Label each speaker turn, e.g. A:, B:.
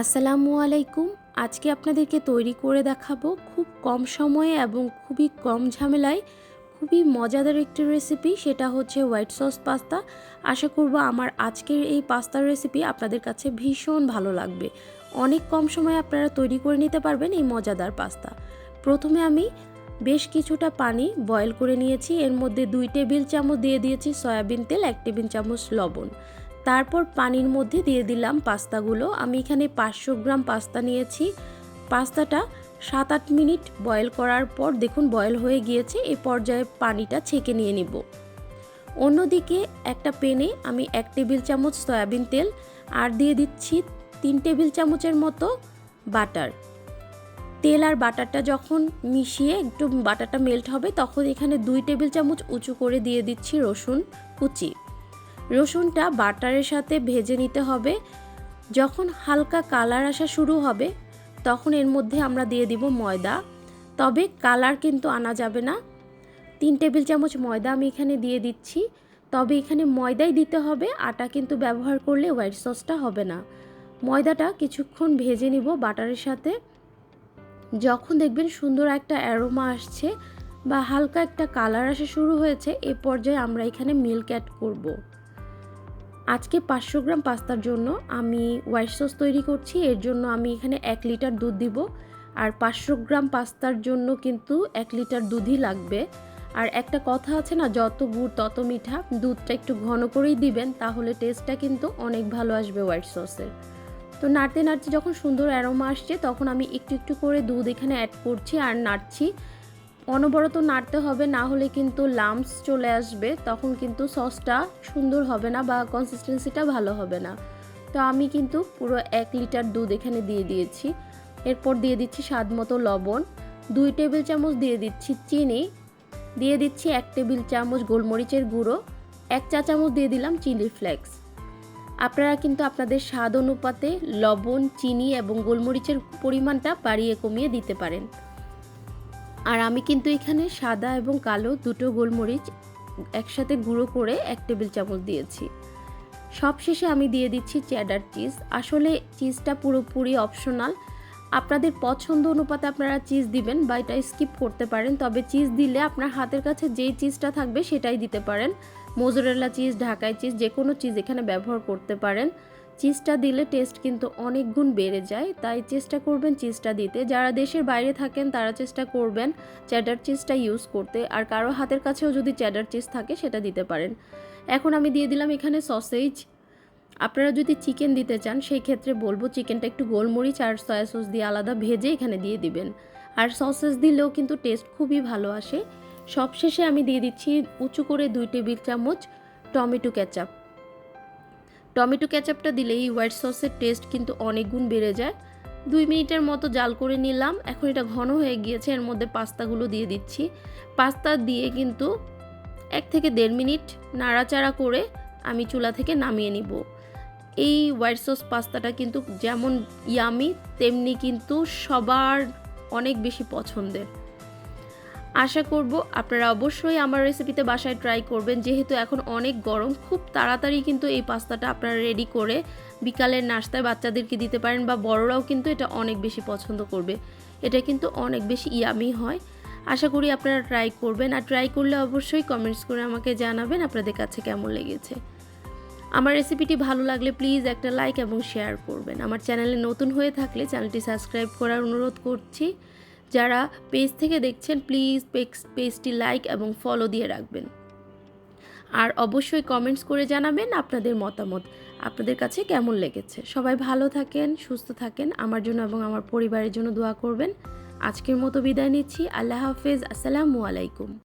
A: আসসালামু আলাইকুম। আজকে আপনাদেরকে তৈরি করে দেখাবো খুব কম সময়ে এবং খুবই কম ঝামেলায় খুবই মজাদার একটি রেসিপি সেটা হচ্ছে হোয়াইট সস পাস্তা আশা করব আমার আজকের এই পাস্তার রেসিপি আপনাদের কাছে ভীষণ ভালো লাগবে। অনেক কম সময়ে আপনারা তৈরি করে নিতে পারবেন এই মজাদার পাস্তা প্রথমে আমি বেশ কিছুটা পানি বয়েল করে নিয়েছি। এর মধ্যে দুই টেবিল চামচ দিয়ে দিয়েছি সয়াবিন তেল, এক টেবিল চামচ লবণ। তারপর পানির মধ্যে দিয়ে দিলাম পাস্তাগুলো। আমি এখানে পাঁচশো গ্রাম পাস্তা নিয়েছি। পাস্তাটা সাত আট মিনিট বয়েল করার পর দেখুন বয়েল হয়ে গিয়েছে এই পর্যায়ে পানিটা ছেঁকে নিয়ে নিব। অন্যদিকে একটা পেনে আমি এক টেবিল চামচ সয়াবিন তেল আর দিয়ে দিচ্ছি তিন টেবিল চামচের মতো বাটার। তেল আর বাটারটা যখন মিশিয়ে একটু বাটারটা মেল্ট হবে, তখন এখানে দুই টেবিল চামচ উঁচু করে দিয়ে দিচ্ছি রসুন কুচি। রসুনটা বাটারের সাথে ভেজে নিতে হবে। যখন হালকা কালার আসা শুরু হবে, তখন এর মধ্যে আমরা দিয়ে দিব ময়দা। তবে কালার কিন্তু আনা যাবে না। তিন টেবিল চামচ ময়দা আমি এখানে দিয়ে দিচ্ছি। তবে এখানে ময়দাই দিতে হবে, আটা কিন্তু ব্যবহার করলে হোয়াইট সসটা হবে না। ময়দাটা কিছুক্ষণ ভেজে নিব বাটারের সাথে। যখন দেখবেন সুন্দর একটা অ্যারোমা আসছে বা হালকা একটা কালার আসা শুরু হয়েছে, এ পর্যায়ে আমরা এখানে মিল্ক অ্যাড করব। আজকে পাঁচশো গ্রাম পাস্তার জন্য আমি হোয়াইট সস তৈরি করছি। এর জন্য আমি এখানে এক লিটার দুধ দিব। আর পাঁচশো গ্রাম পাস্তার জন্য কিন্তু এক লিটার দুধই লাগবে। আর একটা কথা আছে না, যত গুড় তত মিঠা। দুধটা একটু ঘন করেই দিবেন, তাহলে টেস্টটা কিন্তু অনেক ভালো আসবে হোয়াইট সসের তো নাড়তে নাড়তে যখন সুন্দর অ্যারোমা আসছে, তখন আমি একটু একটু করে দুধ এখানে অ্যাড করছি আর নাড়ছি। অনবরত নাড়তে হবে, না হলে কিন্তু লামস চলে আসবে, তখন কিন্তু সসটা সুন্দর হবে না বা কনসিস্টেন্সিটা ভালো হবে না। তো আমি কিন্তু পুরো এক লিটার দুধ এখানে দিয়ে দিয়েছি। এরপর দিয়ে দিচ্ছি স্বাদ মতো লবণ, দুই টেবিল চামচ দিয়ে দিচ্ছি চিনি, দিয়ে দিচ্ছি এক টেবিল চামচ গোলমরিচের গুঁড়ো, এক চা চামচ দিয়ে দিলাম চিলি ফ্লেক্স। আপনারা কিন্তু আপনাদের স্বাদ অনুপাতে লবণ, চিনি এবং গোলমরিচের পরিমাণটা বাড়িয়ে কমিয়ে দিতে পারেন। আর আমি কিন্তু এখানে সাদা এবং কালো দুটো গোলমরিচ একসাথে গুঁড়ো করে এক টেবিল চামচ দিয়েছি। সবশেষে আমি দিয়ে দিচ্ছি চ্যাডার চিজ। আসলে চিজটা পুরোপুরি অপশনাল আপনাদের পছন্দ অনুপাতে আপনারা চিজ দিবেন বা এটা স্কিপ করতে পারেন, তবে চিজ দিলে আপনার হাতের কাছে যেই চিজটা থাকবে সেটাই দিতে পারেন। মোজরেলা চিজ, ঢাকাই চিজ যে কোনো চিজ এখানে ব্যবহার করতে পারেন। চিজটা দিলে টেস্ট কিন্তু অনেক গুণ বেড়ে যায়, তাই চেষ্টা করবেন চিজটা দিতে। যারা দেশের বাইরে থাকেন, তারা চেষ্টা করবেন চ্যাডার চিজটা ইউজ করতে, আর কারও হাতের কাছেও যদি চ্যাডার চিজ থাকে, সেটা দিতে পারেন। এখন আমি দিয়ে দিলাম এখানে সসেজ। আপনারা যদি চিকেন দিতে চান, সেই ক্ষেত্রে বলব চিকেনটা একটু গোলমরিচ আর সয়া সস দিয়ে আলাদা ভেজে এখানে দিয়ে দিবেন। আর সসেস দিলেও কিন্তু টেস্ট খুবই ভালো আসে। সবশেষে আমি দিয়ে দিচ্ছি উঁচু করে দুই টেবিল চামচ টমেটো ক্যাচাপ টমেটো ক্যাচাপটা দিলে এই হোয়াইট সসের টেস্ট কিন্তু অনেক গুণ বেড়ে যায়। দুই মিনিটের মতো জাল করে নিলাম। এখন এটা ঘন হয়ে গিয়েছে, এর মধ্যে পাস্তাগুলো দিয়ে দিচ্ছি। পাস্তা দিয়ে কিন্তু এক থেকে দেড় মিনিট নাড়াচাড়া করে আমি চুলা থেকে নামিয়ে নিব। এই হোয়াইট সস পাস্তাটা কিন্তু যেমন ইয়ামি, তেমনি কিন্তু সবার অনেক বেশি পছন্দের। আশা করব আপনারা অবশ্যই আমার রেসিপিতে বাসায় ট্রাই করবেন। যেহেতু এখন অনেক গরম, খুব তাড়াতাড়ি কিন্তু এই পাস্তাটা আপনারা রেডি করে বিকালের নাস্তায় বাচ্চাদেরকে দিতে পারেন বা বড়রাও কিন্তু এটা অনেক বেশি পছন্দ করবে। এটা কিন্তু অনেক বেশি ইয়ামি হয়। আশা করি আপনারা ট্রাই করবেন। আর ট্রাই করলে অবশ্যই কমেন্টস করে আমাকে জানাবেন আপনাদের কাছে কেমন লেগেছে। আমার রেসিপিটি ভালো লাগলে প্লিজ একটা লাইক এবং শেয়ার করবেন। আমার চ্যানেলে নতুন হয়ে থাকলে চ্যানেলটি সাবস্ক্রাইব করার অনুরোধ করছি। যারা পেজ থেকে দেখছেন প্লিজ পেজটি লাইক এবং ফলো দিয়ে রাখবেন। আর অবশ্যই কমেন্টস করে জানাবেন আপনাদের মতামত, আপনাদের কাছে কেমন লেগেছে। সবাই ভালো থাকেন, সুস্থ থাকেন, আমার জন্য এবং আমার পরিবারের জন্য দোয়া করবেন। আজকের মতো বিদায় নিচ্ছি। আল্লাহ হাফেজ। আসসালামু আলাইকুম।